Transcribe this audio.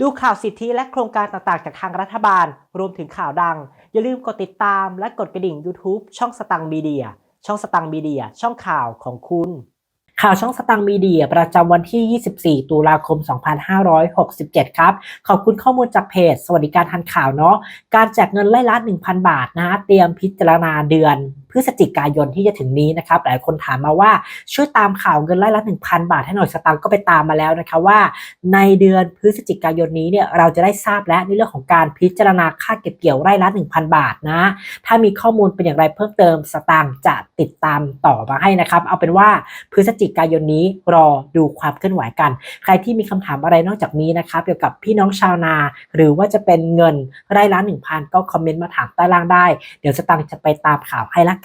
ดูข่าวสิทธิและโครงการต่างๆ จากทางรัฐบาล รวมถึงข่าวดัง อย่าลืมกดติดตามและกดกระดิ่ง YouTube ช่องสตังมีเดีย ช่องสตังมีเดีย ช่องข่าวของคุณ ข่าวช่องสตังมีเดีย ประจำวันที่ 24 ตุลาคม 2567 ครับ ขอบคุณข้อมูลจากเพจ สวัสดิการทันข่าวเนาะ การแจกเงินไล่ละ 1,000 บาทนะ เตรียมพิจารณาเดือน ฤศจิกายนที่จะถึงนี้นะครับหลายคนถามมาว่าช่วยตามข่าวเงินไล่ละ 1,000 บาทให้หน่อยสตังค์ก็ไปตามมาแล้วนะคะว่า ในเดือนพฤศจิกายนนี้เนี่ยเราจะได้ทราบแล้วในเรื่องของการพิจารณาค่าเก็บเกี่ยวไร่ละ 1,000 บาทนะ ถ้ามีข้อมูลเป็นอย่างไรเพิ่มเติมสตางค์จะติดตามต่อมาให้นะครับ เอาเป็นว่าพฤศจิกายนนี้รอดูความเคลื่อนไหวกัน ใครที่มีคำถามอะไรนอกจากนี้นะครับเกี่ยวกับพี่น้องชาวนา หรือว่าจะเป็นเงินไร่ละ 1,000 ก็คอมเมนต์มาถามใต้ล่างได้ เดี๋ยวสตังค์จะไปตามข่าวให้ละ